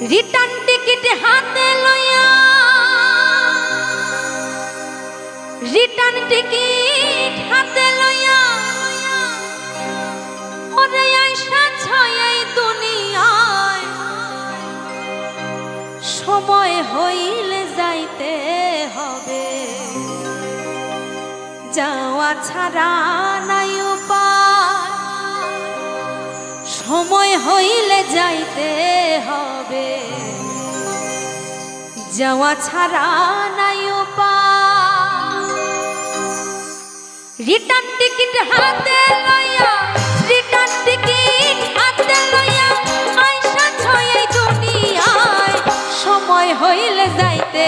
Return ticket হাতে লইয়া। Return ticket হাতে লইয়া। ওরে আইসা ছয় দুনিয়ায়। সময় হইলে যাইতে হবে। যাওয়া ছাড়া নাই উপায়। সময় হইলে যাইতে হবে। যাওয়া ছাড়া নাই রিটার্ন টিকিট হাতে লইয়া রিটার্ন টিকিট হাতে লইয়া আইসা ছয় দুনিয়ায়। সময় হইলে যাইতে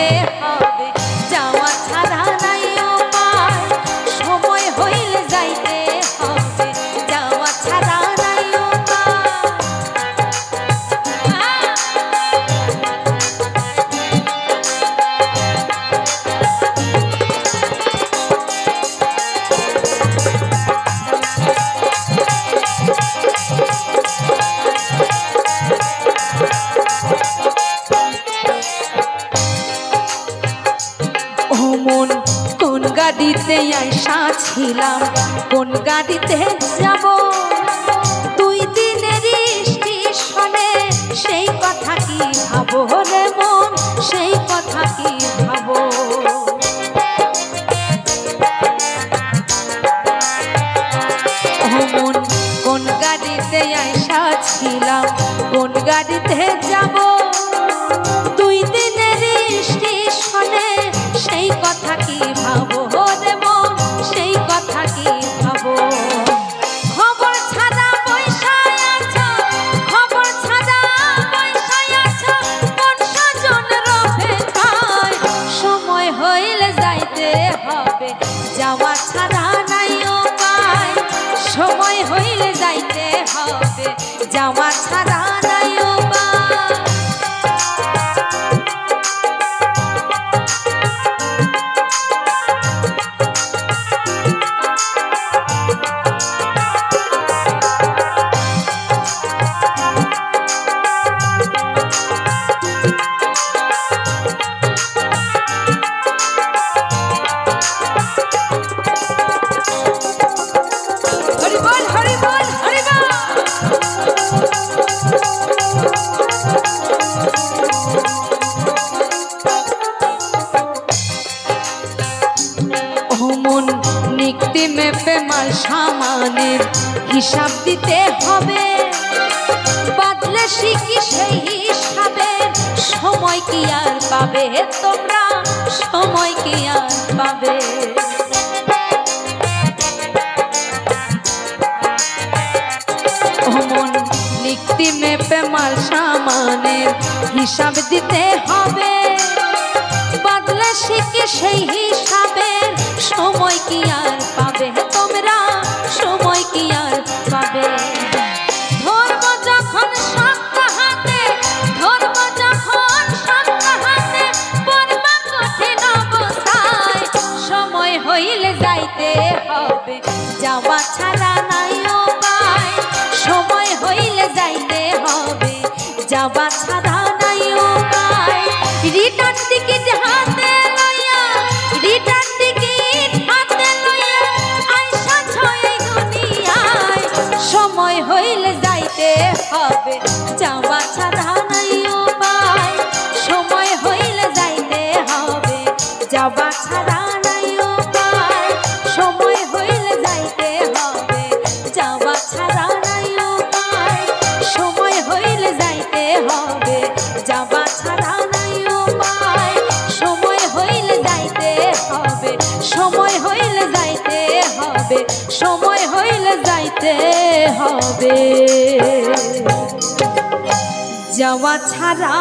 মন, কোন গাড়িতে আইসা ছিলাম, কোন গাড়িতে যাব? দুই দিনের স্টেশনে সেই কথা কি ভাবো রে মন, সেই কথা কি ভাবো? মন, কোন গাড়িতে আইসা ছিলাম, কোন গাড়িতে যাব? যাওয়া ছাড়া নাই উপায়। সময় হইলে যাইতে হবে যাওয়া ছাড়া মেপে মাল সামানের হিসাব দিতে হবে। বাদলে শিখি সেই হিসাবে? সময় কি আর পাবে তোমরা? সময় কি আর পাবে? লিখতি মেপে মাল সামানের হিসাব দিতে হবে। বাদলা শিখে সেই হিসাবের? সময় কি আর পাবে? সময় হইলে যাইতে হবে। যাওয়া ছাড়া